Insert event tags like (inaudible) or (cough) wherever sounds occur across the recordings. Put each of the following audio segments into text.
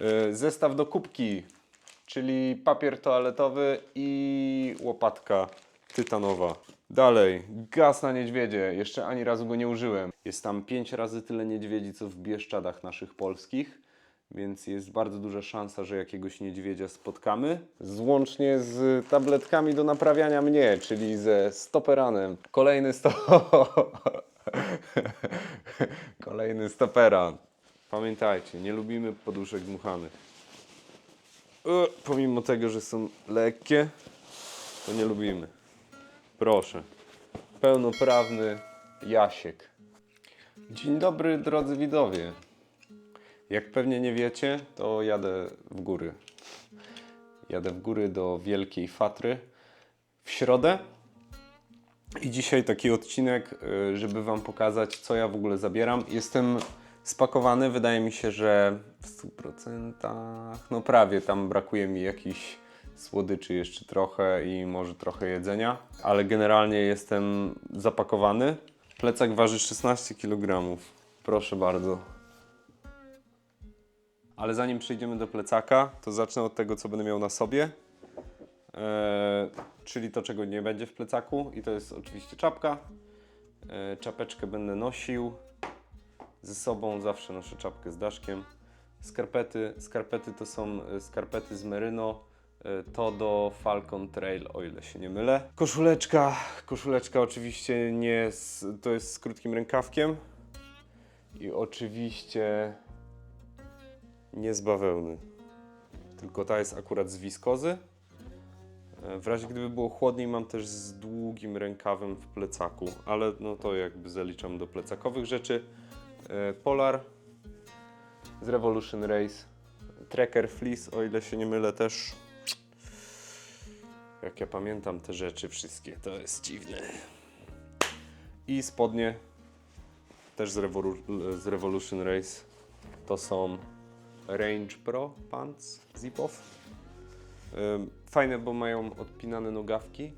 E, Zestaw do kubki, czyli papier toaletowy i łopatka tytanowa. Dalej, gaz na niedźwiedzie. Jeszcze ani razu go nie użyłem. Jest tam 5 razy tyle niedźwiedzi, co w Bieszczadach naszych polskich. Więc jest bardzo duża szansa, że jakiegoś niedźwiedzia spotkamy. Złącznie z tabletkami do naprawiania mnie, czyli ze stoperanem. Kolejny sto... (laughs) Kolejny stoperan. Pamiętajcie, nie lubimy poduszek dmuchanych. E, Pomimo tego, że są lekkie, to nie lubimy. Proszę. Pełnoprawny Jasiek. Dzień dobry, drodzy widowie. Jak pewnie nie wiecie, to jadę w góry. Jadę w góry do Wielkiej Fatry w środę. I dzisiaj taki odcinek, y, żeby Wam pokazać, co ja w ogóle zabieram. Jestem spakowany, wydaje mi się, że w 100%, no prawie, tam brakuje mi jakichś słodyczy jeszcze trochę i może trochę jedzenia, ale generalnie jestem zapakowany. Plecak waży 16 kg. Proszę bardzo. Ale zanim przejdziemy do plecaka, to zacznę od tego, co będę miał na sobie. Eee, czyli to, czego nie będzie w plecaku. I to jest oczywiście czapka. Eee, czapeczkę będę nosił. Ze sobą zawsze noszę czapkę z daszkiem. Skarpety. Skarpety to są e, skarpety z Merino. E, To do Falcon Trail, o ile się nie mylę. Koszuleczka. Koszuleczka oczywiście nie z, to jest z krótkim rękawkiem. I oczywiście nie z bawełny. Tylko ta jest akurat z wiskozy. E, W razie gdyby było chłodniej, mam też z długim rękawem w plecaku, ale no to jakby zaliczam do plecakowych rzeczy. E, Polar z Revolution Race. Tracker Fleece, o ile się nie mylę też. Jak ja pamiętam te rzeczy wszystkie, to jest dziwne. I spodnie też z, z Revolution Race. To są Range Pro Pants Zip-Off. Fajne, bo mają odpinane nogawki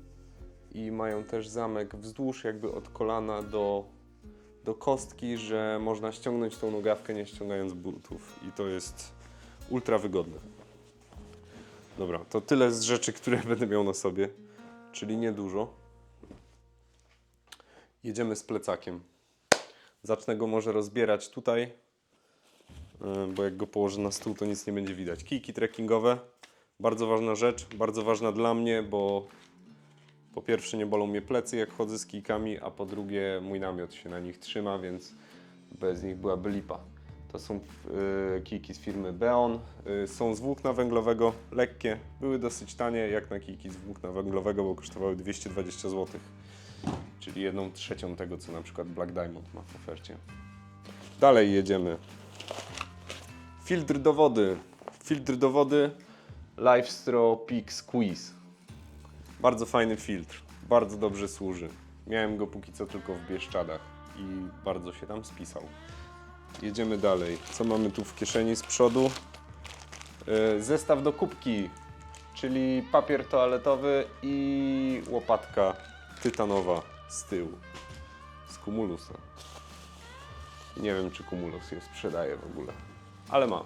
i mają też zamek wzdłuż jakby od kolana do, do kostki, że można ściągnąć tą nogawkę nie ściągając butów i to jest ultra wygodne. Dobra, to tyle z rzeczy, które (laughs) będę miał na sobie, czyli niedużo. Jedziemy z plecakiem. Zacznę go może rozbierać tutaj, y, bo jak go położę na stół, to nic nie będzie widać. Kijki trekkingowe, bardzo ważna rzecz, bardzo ważna dla mnie, bo po pierwsze nie bolą mnie plecy jak chodzę z kijkami, a po drugie mój namiot się na nich trzyma, więc bez nich byłaby lipa. To są y, kijki z firmy Beon, y, są z włókna węglowego, lekkie, były dosyć tanie jak na kijki z włókna węglowego, bo kosztowały 220 zł, czyli jedną trzecią tego, co na przykład Black Diamond ma w ofercie. Dalej jedziemy. Filtr do wody. Filtr do wody Lifestro Peak Squeeze. Bardzo fajny filtr. Bardzo dobrze służy. Miałem go póki co tylko w Bieszczadach i bardzo się tam spisał. Jedziemy dalej. Co mamy tu w kieszeni z przodu? Yy, Zestaw do kubki, czyli papier toaletowy i łopatka tytanowa z tyłu. Z Cumulusa. Nie wiem, czy Cumulus ją sprzedaje w ogóle, ale mam.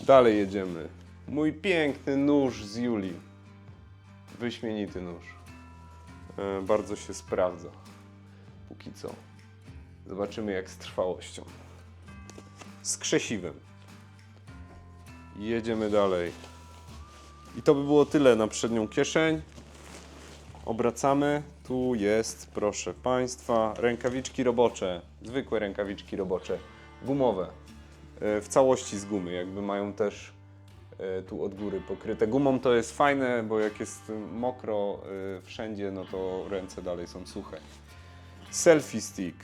Dalej jedziemy. Mój piękny nóż z Julii. Wyśmienity nóż. E, bardzo się sprawdza. Póki co. Zobaczymy jak z trwałością. Z krzesiwem. Jedziemy dalej. I to by było tyle na przednią kieszeń. Obracamy. Tu jest, proszę Państwa, rękawiczki robocze. Zwykłe rękawiczki robocze. Gumowe. E, W całości z gumy. Jakby mają też tu od góry pokryte gumą. To jest fajne, bo jak jest mokro e, wszędzie, no to ręce dalej są suche. Selfie stick.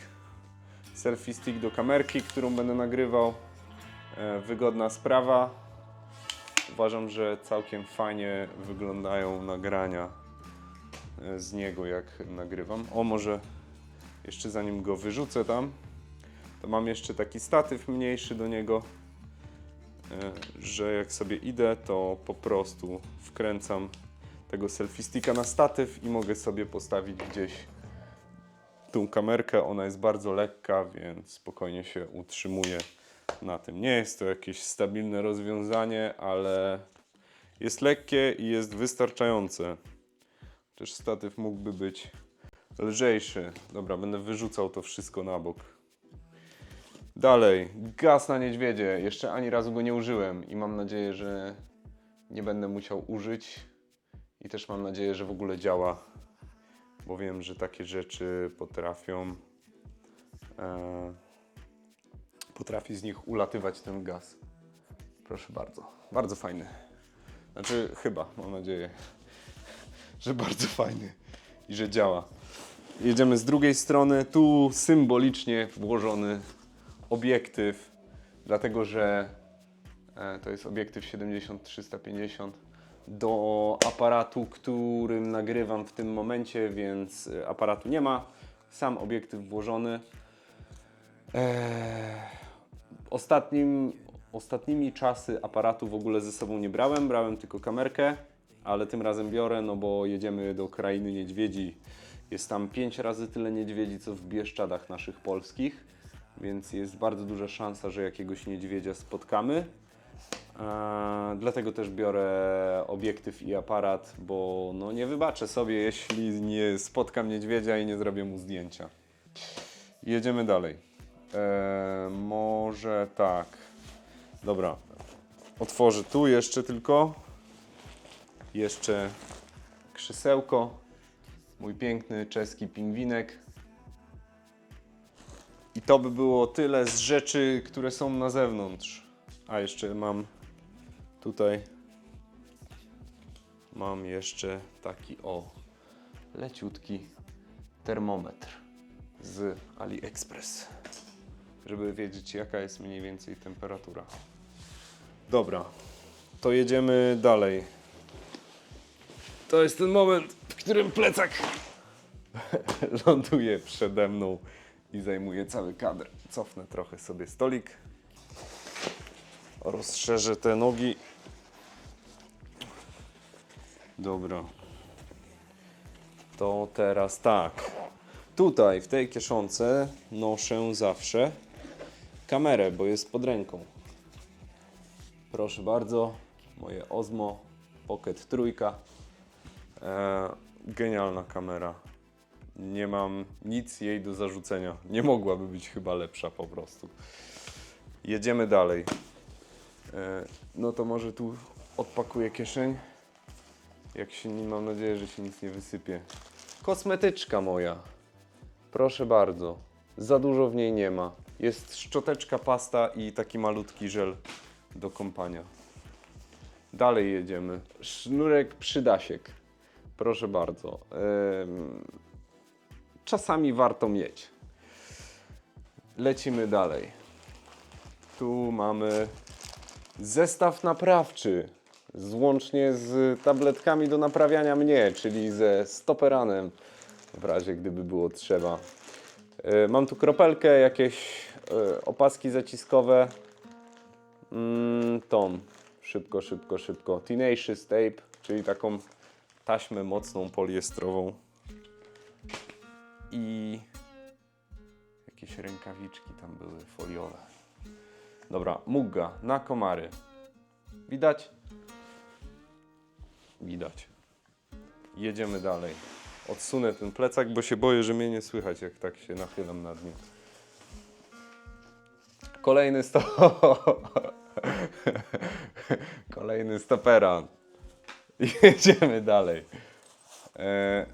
Selfie stick do kamerki, którą będę nagrywał. E, Wygodna sprawa. Uważam, że całkiem fajnie wyglądają nagrania e, z niego, jak nagrywam. O, może jeszcze zanim go wyrzucę tam, to mam jeszcze taki statyw mniejszy do niego, e, że jak sobie idę, to po prostu wkręcam tego selfie sticka na statyw i mogę sobie postawić gdzieś tą kamerkę. Ona jest bardzo lekka, więc spokojnie się utrzymuje na tym. Nie jest to jakieś stabilne rozwiązanie, ale jest lekkie i jest wystarczające. Też statyw mógłby być lżejszy. Dobra, będę wyrzucał to wszystko na bok. Dalej, gaz na niedźwiedzie. Jeszcze ani razu go nie użyłem i mam nadzieję, że nie będę musiał użyć. I też mam nadzieję, że w ogóle działa, bo wiem, że takie rzeczy potrafią. E, potrafi z nich ulatywać ten gaz. Proszę bardzo. Bardzo fajny. Znaczy, chyba, mam nadzieję, (laughs) że bardzo fajny i że działa. Jedziemy z drugiej strony. Tu symbolicznie włożony obiektyw, dlatego że e, to jest obiektyw 70-350 do aparatu, którym nagrywam w tym momencie, więc e, aparatu nie ma. Sam obiektyw włożony. Eee, ostatnim, ostatnimi czasy aparatu w ogóle ze sobą nie brałem, brałem tylko kamerkę, ale tym razem biorę, no bo jedziemy do krainy niedźwiedzi. Jest tam pięć razy tyle niedźwiedzi, co w Bieszczadach naszych polskich, więc jest bardzo duża szansa, że jakiegoś niedźwiedzia spotkamy. Eee, dlatego też biorę obiektyw i aparat, bo no nie wybaczę sobie, jeśli nie spotkam niedźwiedzia i nie zrobię mu zdjęcia. Jedziemy dalej. Eee, może tak. Dobra. Otworzę tu jeszcze tylko. Jeszcze krzesełko. Mój piękny czeski pingwinek. I to by było tyle z rzeczy, które są na zewnątrz. A jeszcze mam tutaj. Mam jeszcze taki o leciutki termometr z AliExpress, żeby wiedzieć jaka jest mniej więcej temperatura. Dobra, to jedziemy dalej. To jest ten moment, w którym plecak (laughs) ląduje przede mną i zajmuje cały kadr. Cofnę trochę sobie stolik. Rozszerzę te nogi. Dobra. To teraz tak. Tutaj w tej kieszonce noszę zawsze kamerę, bo jest pod ręką. Proszę bardzo, moje Osmo Pocket trójka. E, genialna kamera. Nie mam nic jej do zarzucenia. Nie mogłaby być chyba lepsza po prostu. Jedziemy dalej. E, no to może tu odpakuję kieszeń. Jak się nie mam nadzieję, że się nic nie wysypie. Kosmetyczka moja. Proszę bardzo. Za dużo w niej nie ma. Jest szczoteczka, pasta i taki malutki żel do kąpania. Dalej jedziemy. Sznurek przydasiek. Proszę bardzo. Em, czasami warto mieć. Lecimy dalej. Tu mamy zestaw naprawczy. Złącznie z tabletkami do naprawiania mnie, czyli ze stoperanem, w razie gdyby było trzeba. E, Mam tu kropelkę, jakieś e, opaski zaciskowe. Mm, tą. Szybko, szybko, szybko. Tenacious tape, czyli taką taśmę mocną poliestrową. I jakieś rękawiczki tam były foliowe. Dobra, mugga na komary. Widać? Widać. Jedziemy dalej. Odsunę ten plecak, bo się boję, że mnie nie słychać, jak tak się nachylam nad nim. Kolejny sto... (laughs) Kolejny stoperan. Jedziemy dalej. E,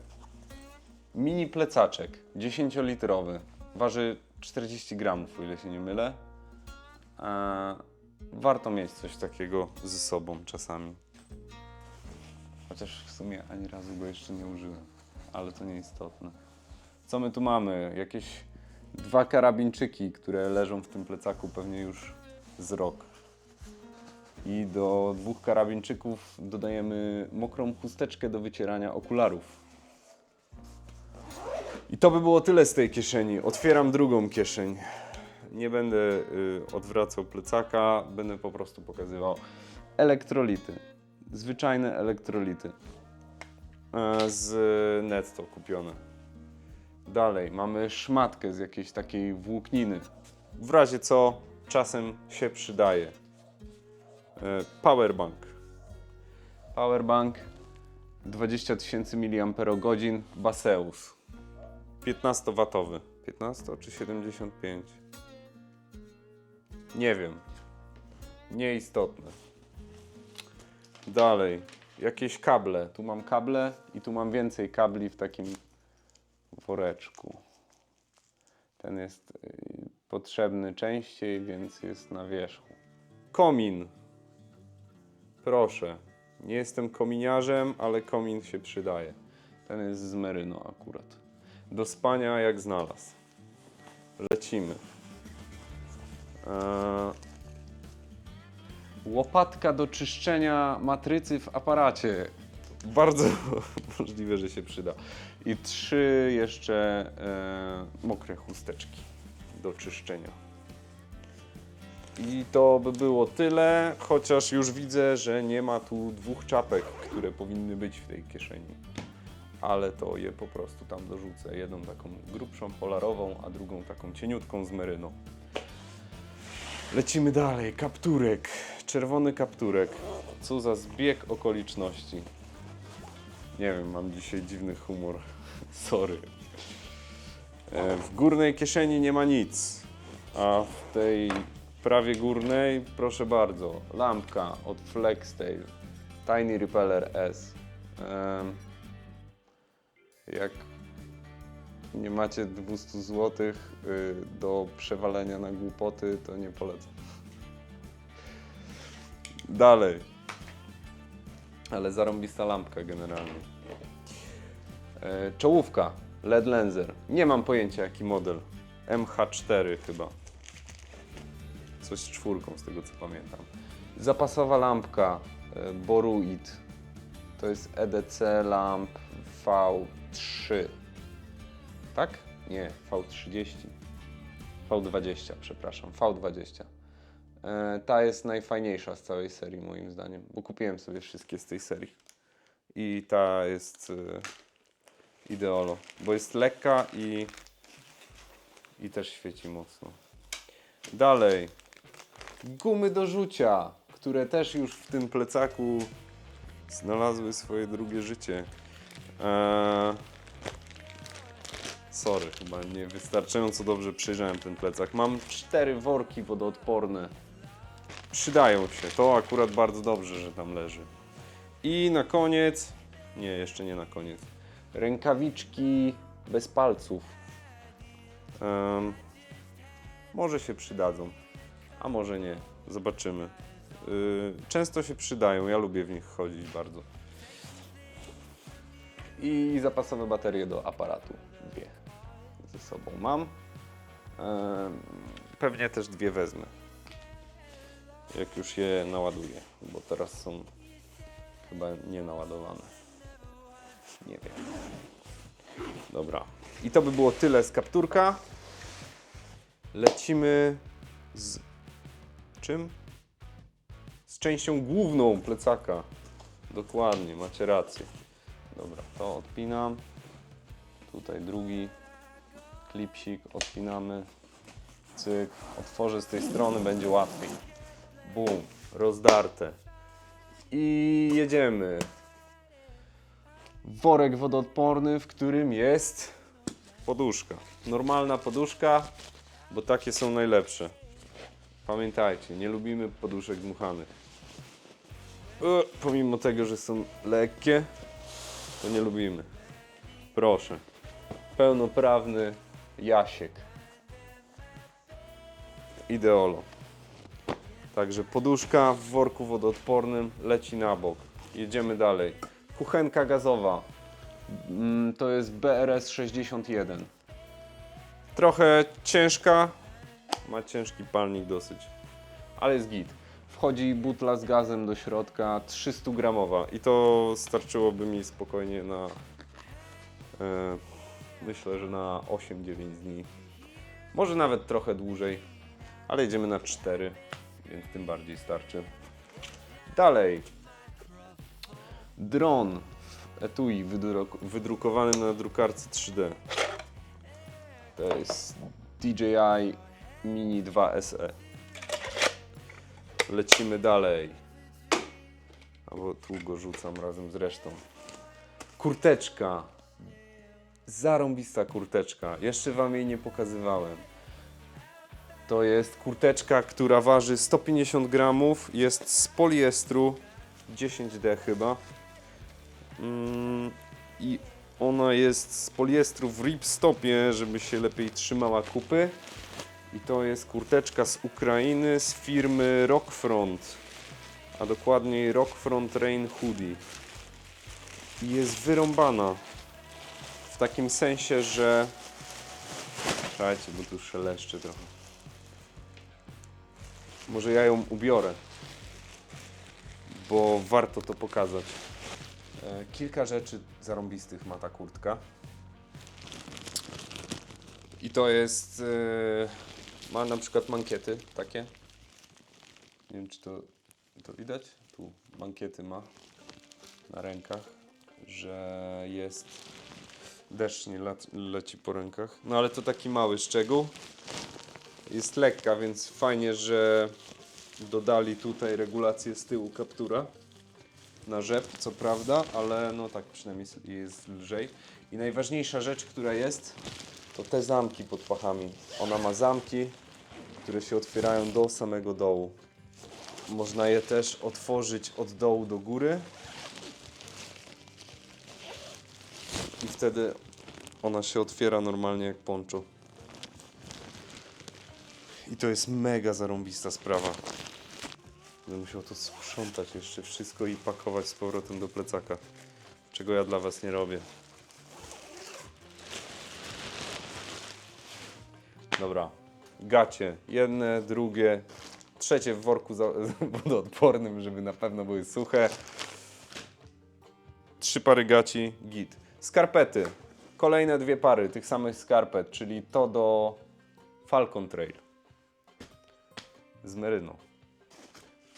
mini plecaczek, 10-litrowy. Waży 40 gramów, o ile się nie mylę. E, warto mieć coś takiego ze sobą czasami. Chociaż w sumie ani razu go jeszcze nie użyłem, ale to nieistotne. Co my tu mamy? Jakieś dwa karabinczyki, które leżą w tym plecaku pewnie już z rok. I do dwóch karabinczyków dodajemy mokrą chusteczkę do wycierania okularów. I to by było tyle z tej kieszeni. Otwieram drugą kieszeń. Nie będę y, odwracał plecaka, będę po prostu pokazywał elektrolity. Zwyczajne elektrolity. E, z netto kupione. Dalej mamy szmatkę z jakiejś takiej włókniny. W razie co czasem się przydaje. E, Powerbank. Powerbank 20 tysięcy mAh Baseus. 15-watowy. 15 czy 75? Nie wiem. Nieistotne. Dalej. Jakieś kable. Tu mam kable i tu mam więcej kabli w takim woreczku. Ten jest y, potrzebny częściej, więc jest na wierzchu. Komin. Proszę. Nie jestem kominiarzem, ale komin się przydaje. Ten jest z meryno akurat. Do spania jak znalazł. Lecimy. Eee, łopatka do czyszczenia matrycy w aparacie. Bardzo (laughs) możliwe, że się przyda. I trzy jeszcze e, mokre chusteczki do czyszczenia. I to by było tyle, chociaż już widzę, że nie ma tu dwóch czapek, które powinny być w tej kieszeni. Ale to je po prostu tam dorzucę. Jedną taką grubszą polarową, a drugą taką cieniutką z meryną. Lecimy dalej. Kapturek. Czerwony kapturek. Co za zbieg okoliczności. Nie wiem, mam dzisiaj dziwny humor. (laughs) Sorry. E, W górnej kieszeni nie ma nic, a w tej prawie górnej, proszę bardzo, lampka od Flextail, Tiny Repeller S. Jak nie macie 200 zł do przewalenia na głupoty, to nie polecam. Dalej. Ale zarąbista lampka generalnie. E, Czołówka LED Lenser. Nie mam pojęcia jaki model. MH4 chyba. Coś z czwórką z tego co pamiętam. Zapasowa lampka e, Boruid. To jest EDC lamp V3. Tak? Nie, V30. V20, przepraszam. V20. E, ta jest najfajniejsza z całej serii moim zdaniem, bo kupiłem sobie wszystkie z tej serii. I ta jest e, ideolo, bo jest lekka i, i też świeci mocno. Dalej. Gumy do rzucia, które też już w tym plecaku znalazły swoje drugie życie. Eee, sorry, chyba nie wystarczająco dobrze przejrzałem ten plecak. Mam cztery worki wodoodporne. Przydają się. To akurat bardzo dobrze, że tam leży. I na koniec, nie, jeszcze nie na koniec, rękawiczki bez palców. Em, może się przydadzą, a może nie. Zobaczymy. Y, często się przydają, ja lubię w nich chodzić bardzo. I zapasowe baterie do aparatu. Dwie ze sobą mam. Pewnie też dwie wezmę. Jak już je naładuję, bo teraz są chyba nie naładowane. Nie wiem. Dobra. I to by było tyle z kapturka. Lecimy z czym? Z częścią główną plecaka. Dokładnie, macie rację. Dobra, to odpinam. Tutaj drugi klipsik odpinamy. Cyk. Otworzę z tej strony, będzie łatwiej. Bum, rozdarte. I jedziemy. Worek wodoodporny, w którym jest poduszka. Normalna poduszka, bo takie są najlepsze. Pamiętajcie, nie lubimy poduszek dmuchanych. E, Pomimo tego, że są lekkie, to nie lubimy. Proszę. Pełnoprawny Jasiek. Ideolo. Także poduszka w worku wodoodpornym leci na bok. Jedziemy dalej. Kuchenka gazowa. Mm, To jest BRS 61. Trochę ciężka. Ma ciężki palnik dosyć. Ale jest git. Wchodzi butla z gazem do środka, 300 gramowa i to starczyłoby mi spokojnie na e, myślę, że na 8-9 dni. Może nawet trochę dłużej, ale jedziemy na 4, więc tym bardziej starczy. Dalej. Dron w etui wydruk wydrukowany na drukarce 3D. To jest DJI Mini 2 SE. Lecimy dalej. Albo tu go rzucam razem z resztą. Kurteczka. Zarąbista kurteczka. Jeszcze wam jej nie pokazywałem. To jest kurteczka, która waży 150 gramów. Jest z poliestru 10D chyba. Mm, I ona jest z poliestru w ripstopie, żeby się lepiej trzymała kupy. I to jest kurteczka z Ukrainy z firmy Rockfront, a dokładniej Rockfront Rain Hoodie. I jest wyrąbana w takim sensie, że. Czekajcie, bo tu szeleszczy trochę. Może ja ją ubiorę, bo warto to pokazać. E, Kilka rzeczy zarąbistych ma ta kurtka. I to jest. e, ma na przykład mankiety takie. Nie wiem, czy to, to widać. Tu mankiety ma na rękach, że jest. Deszcz nie lec- leci po rękach. No ale to taki mały szczegół. Jest lekka, więc fajnie, że dodali tutaj regulację z tyłu kaptura na rzep, co prawda, ale no tak przynajmniej jest lżej. I najważniejsza rzecz, która jest, to te zamki pod pachami. Ona ma zamki, które się otwierają do samego dołu. Można je też otworzyć od dołu do góry. I wtedy ona się otwiera normalnie jak poncho. I to jest mega zarąbista sprawa. Będę musiał to sprzątać jeszcze wszystko i pakować z powrotem do plecaka. Czego ja dla was nie robię. Dobra. Gacie. Jedne, drugie, trzecie w worku za- (laughs) wodoodpornym, żeby na pewno były suche. Trzy pary gaci, git. Skarpety. Kolejne dwie pary tych samych skarpet, czyli to do Falcon Trail. Z meryną.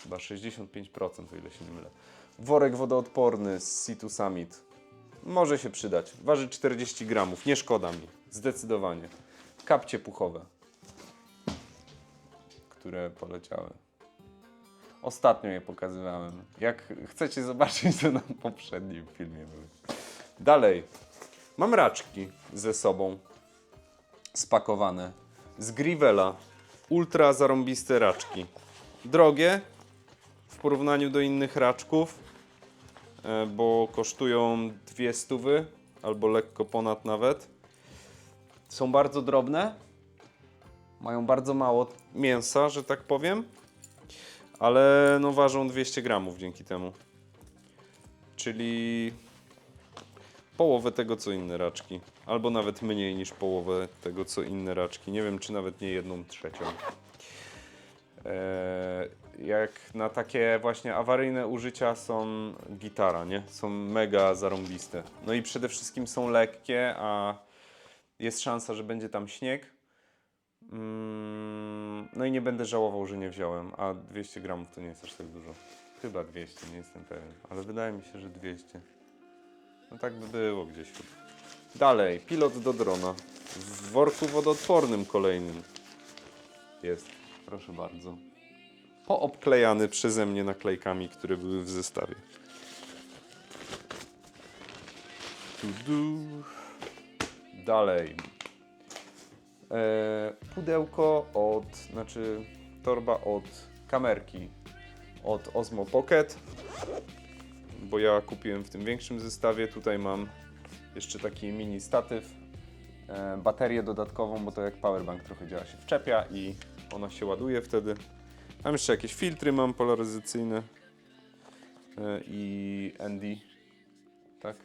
Chyba 65%, o ile się nie mylę. Worek wodoodporny z Situ Summit. Może się przydać. Waży 40 gramów, nie szkoda mi. Zdecydowanie. Kapcie puchowe, które poleciały. Ostatnio je pokazywałem. Jak chcecie zobaczyć, to na poprzednim filmie były. Dalej. Mam raczki ze sobą. Spakowane. Z Grivela. Ultra zarąbiste raczki. Drogie, w porównaniu do innych raczków, e, bo kosztują dwie stówy albo lekko ponad nawet. Są bardzo drobne, mają bardzo mało mięsa, że tak powiem, ale no ważą 200 gramów dzięki temu. Czyli połowę tego co inne raczki, albo nawet mniej niż połowę tego co inne raczki. Nie wiem, czy nawet nie jedną trzecią. E, jak na takie właśnie awaryjne użycia są gitara, nie? Są mega zarąbiste. No i przede wszystkim są lekkie, a jest szansa, że będzie tam śnieg. Mm, No i nie będę żałował, że nie wziąłem, a 200 gramów to nie jest aż tak dużo. Chyba 200, nie jestem pewien, ale wydaje mi się, że 200. No tak by było gdzieś. Dalej, pilot do drona. W worku wodoodpornym kolejnym jest. Proszę bardzo. Poobklejany przeze mnie naklejkami, które były w zestawie. Tudu. Dalej. E, pudełko od, znaczy torba od kamerki od Osmo Pocket, bo ja kupiłem w tym większym zestawie. Tutaj mam jeszcze taki mini statyw, e, baterię dodatkową, bo to jak powerbank trochę działa, się wczepia i ona się ładuje wtedy. Tam jeszcze jakieś filtry mam polaryzacyjne e, i ND, tak?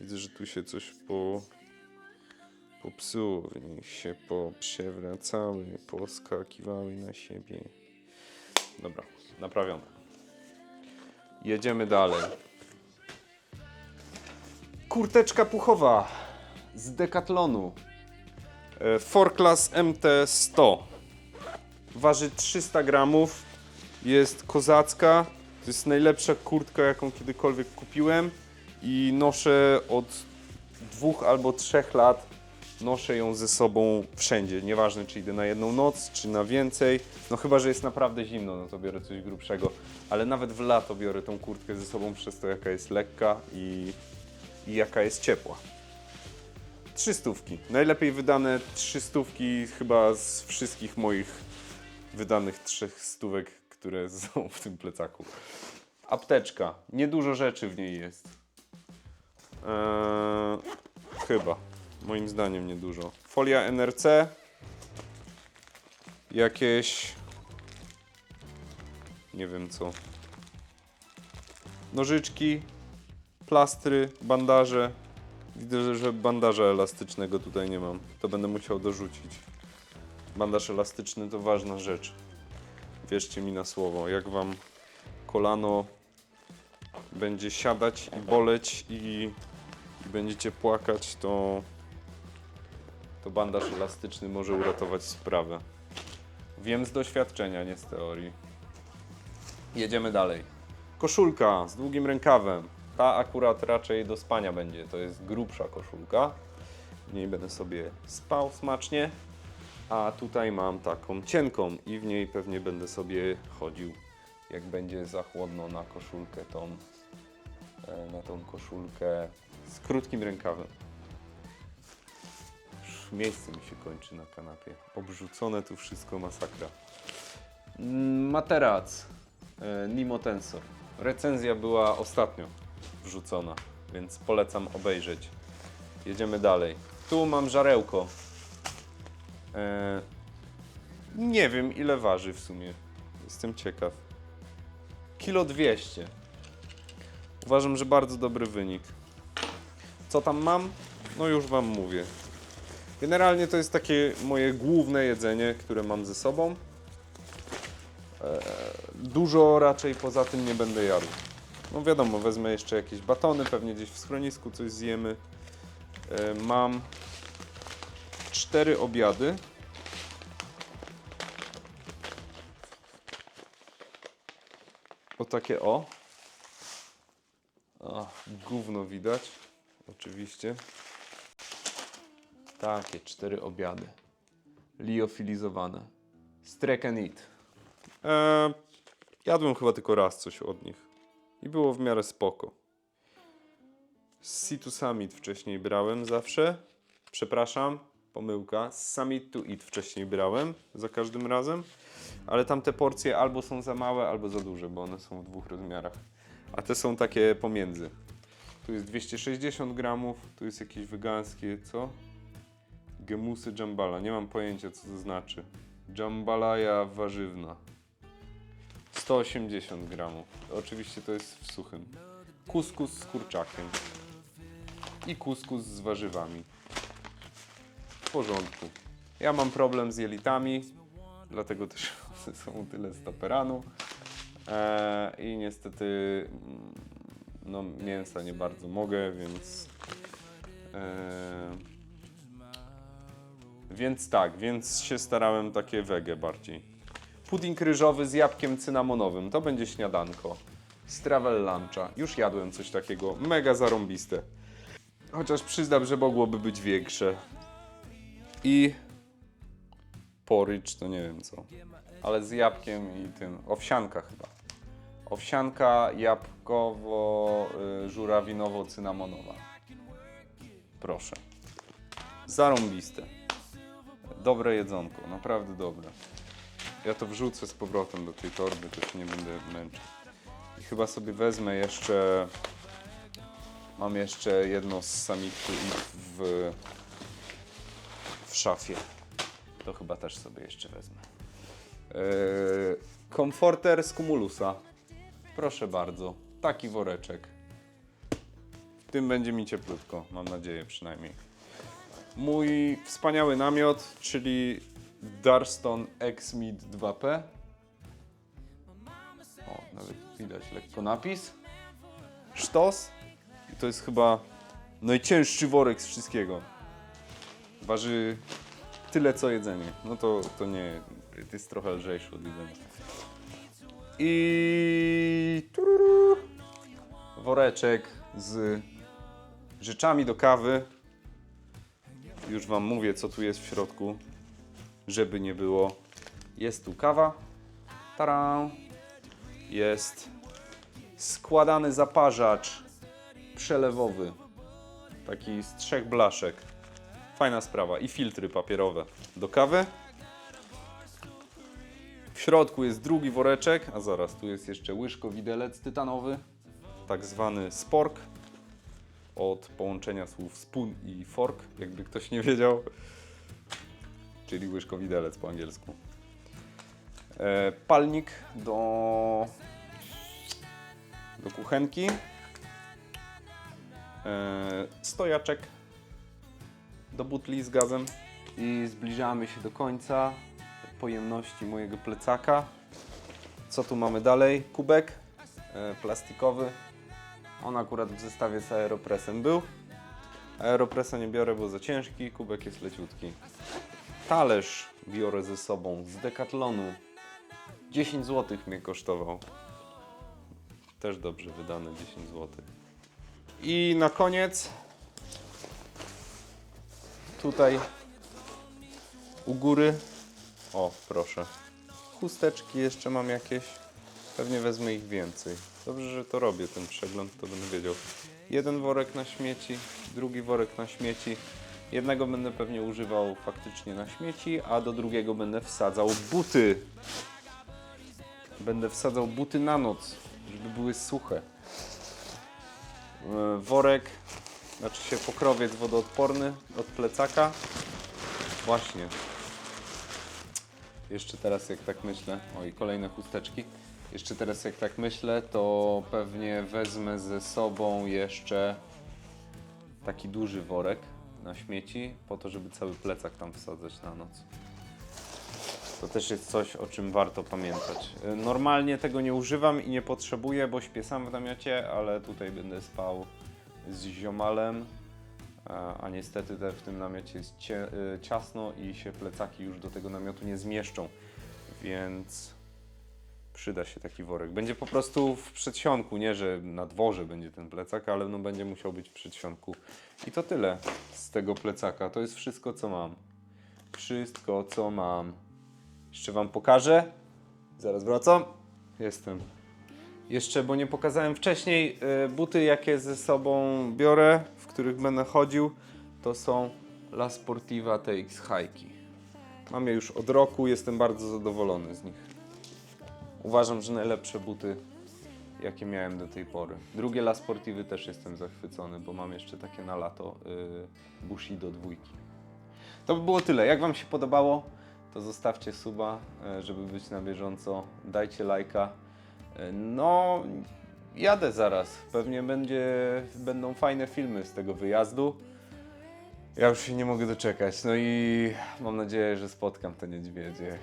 Widzę, że tu się coś po, popsuło, niech się poprzewracały, poskakiwały na siebie. Dobra, naprawione. Jedziemy dalej. Kurteczka puchowa z Decathlonu. E, Forclass MT100. Waży 300 gramów. Jest kozacka. To jest najlepsza kurtka, jaką kiedykolwiek kupiłem. I noszę od dwóch albo trzech lat noszę ją ze sobą wszędzie. Nieważne, czy idę na jedną noc, czy na więcej. No chyba, że jest naprawdę zimno, no to biorę coś grubszego. Ale nawet w lato biorę tą kurtkę ze sobą przez to, jaka jest lekka i, i jaka jest ciepła. Trzy stówki. Najlepiej wydane trzy stówki chyba z wszystkich moich wydanych trzech stówek, które (laughs) są w tym plecaku. Apteczka. Niedużo rzeczy w niej jest. Eee, chyba. Moim zdaniem niedużo. Folia NRC. Jakieś... Nie wiem co. Nożyczki. Plastry, bandaże. Widzę, że bandaża elastycznego tutaj nie mam. To będę musiał dorzucić. Bandaż elastyczny to ważna rzecz. Wierzcie mi na słowo. Jak wam kolano będzie siadać i boleć i, i będziecie płakać, to, to bandaż elastyczny może uratować sprawę. Wiem z doświadczenia, nie z teorii. Jedziemy dalej. Koszulka z długim rękawem. Ta akurat raczej do spania będzie. To jest grubsza koszulka. W niej będę sobie spał smacznie. A tutaj mam taką cienką i w niej pewnie będę sobie chodził, jak będzie za chłodno na koszulkę tą, e, na tą koszulkę z krótkim rękawem. Miejsce mi się kończy na kanapie. Obrzucone tu wszystko masakra. Mm, Materac e, Nimo Tensor. Recenzja była ostatnio wrzucona, więc polecam obejrzeć. Jedziemy dalej. Tu mam żarełko. E, nie wiem ile waży w sumie. Jestem ciekaw. Kilo 200. Uważam, że bardzo dobry wynik. Co tam mam? No już wam mówię. Generalnie to jest takie moje główne jedzenie, które mam ze sobą. E, dużo raczej poza tym nie będę jadł. No wiadomo, wezmę jeszcze jakieś batony, pewnie gdzieś w schronisku coś zjemy. E, mam cztery obiady. O takie o. O, gówno widać. Oczywiście. Takie cztery obiady. Liofilizowane. Strek and eat. Eee, jadłem chyba tylko raz coś od nich. I było w miarę spoko. Z Summit wcześniej brałem zawsze. Przepraszam, pomyłka. Z Summit to Eat wcześniej brałem za każdym razem. Ale tamte porcje albo są za małe, albo za duże, bo one są w dwóch rozmiarach. A te są takie pomiędzy. Tu jest 260 gramów, tu jest jakieś wegańskie, co? Gemusy jambala. Nie mam pojęcia, co to znaczy. Jambalaja warzywna. 180 gramów. Oczywiście to jest w suchym. Kuskus z kurczakiem. I kuskus z warzywami. W porządku. Ja mam problem z jelitami, dlatego też (laughs) są tyle staperanu. Eee, I niestety mm, no, mięsa nie bardzo mogę, więc. eee, więc tak, więc się starałem takie wege bardziej. Pudding ryżowy z jabłkiem cynamonowym. To będzie śniadanko. Z travel luncha. Już jadłem coś takiego. Mega zarąbiste. Chociaż przyznam, że mogłoby być większe. I porridge to nie wiem co. Ale z jabłkiem i tym. Owsianka chyba. Owsianka jabłkowo-żurawinowo-cynamonowa. Proszę. Zarąbiste. Dobre jedzonko, naprawdę dobre. Ja to wrzucę z powrotem do tej torby, to się nie będę męczył. I chyba sobie wezmę jeszcze... Mam jeszcze jedno z samitu w, w szafie. To chyba też sobie jeszcze wezmę. Eee, komforter z Cumulusa. Proszę bardzo. Taki woreczek. W tym będzie mi cieplutko, mam nadzieję przynajmniej. Mój wspaniały namiot, czyli Darston X-Mid 2P. O, nawet widać lekko napis. Sztos. I to jest chyba najcięższy worek z wszystkiego. Waży tyle co jedzenie. No to, to nie, to jest trochę lżejszy od jedzenia. I tururu, woreczek z rzeczami do kawy. Już Wam mówię, co tu jest w środku, żeby nie było. Jest tu kawa. Tara! Jest składany zaparzacz przelewowy. Taki z trzech blaszek. Fajna sprawa. I filtry papierowe do kawy. W środku jest drugi woreczek, a zaraz tu jest jeszcze łyżko widelec tytanowy, tak zwany spork od połączenia słów spoon i fork, jakby ktoś nie wiedział, czyli łyżko widelec po angielsku. E, palnik do, do kuchenki, e, stojaczek do butli z gazem i zbliżamy się do końca pojemności mojego plecaka. Co tu mamy dalej? Kubek e, plastikowy. On akurat w zestawie z Aeropressem był. Aeropressa nie biorę, bo za ciężki, kubek jest leciutki. Talerz biorę ze sobą z Decathlonu. 10 zł mnie kosztował. Też dobrze wydane 10 zł. I na koniec tutaj u góry o, proszę. Chusteczki jeszcze mam jakieś. Pewnie wezmę ich więcej. Dobrze, że to robię, ten przegląd, to będę wiedział. Jeden worek na śmieci, drugi worek na śmieci. Jednego będę pewnie używał faktycznie na śmieci, a do drugiego będę wsadzał buty. Będę wsadzał buty na noc, żeby były suche. E, Worek, znaczy się pokrowiec wodoodporny od plecaka. Właśnie, jeszcze teraz jak tak myślę, oj kolejne chusteczki. Jeszcze teraz jak tak myślę, to pewnie wezmę ze sobą jeszcze taki duży worek na śmieci, po to, żeby cały plecak tam wsadzać na noc. To też jest coś, o czym warto pamiętać. Y, Normalnie tego nie używam i nie potrzebuję, bo śpię sam w namiocie, ale tutaj będę spał z ziomalem, a, niestety te, w tym namiocie jest y, ciasno i się plecaki już do tego namiotu nie zmieszczą, więc przyda się taki worek. Będzie po prostu w przedsionku, nie że na dworze będzie ten plecak, ale no będzie musiał być w przedsionku. I to tyle z tego plecaka. To jest wszystko, co mam. Wszystko, co mam. Jeszcze Wam pokażę. Zaraz wracam. Jestem. Jeszcze, bo nie pokazałem wcześniej, y, buty jakie ze sobą biorę, w których będę chodził, to są La Sportiva TX Hajki. Mam je już od roku, jestem bardzo zadowolony z nich. Uważam, że najlepsze buty, jakie miałem do tej pory. Drugie La Sportivy też jestem zachwycony, bo mam jeszcze takie na lato y, Bushido dwójki. To by było tyle. Jak Wam się podobało, to zostawcie suba, e, żeby być na bieżąco. Dajcie lajka. E, No, jadę zaraz. Pewnie będzie, będą fajne filmy z tego wyjazdu. Ja już się nie mogę doczekać. No i mam nadzieję, że spotkam te niedźwiedzie.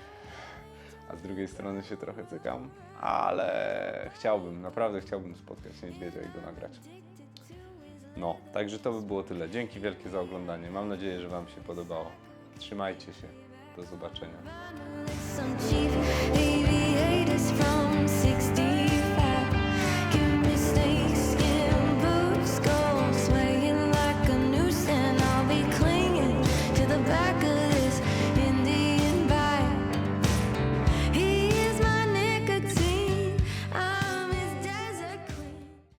A z drugiej strony się trochę cykam, ale chciałbym, naprawdę chciałbym spotkać niedźwiedzia i go nagrać. No, także to by było tyle. Dzięki wielkie za oglądanie. Mam nadzieję, że Wam się podobało. Trzymajcie się. Do zobaczenia.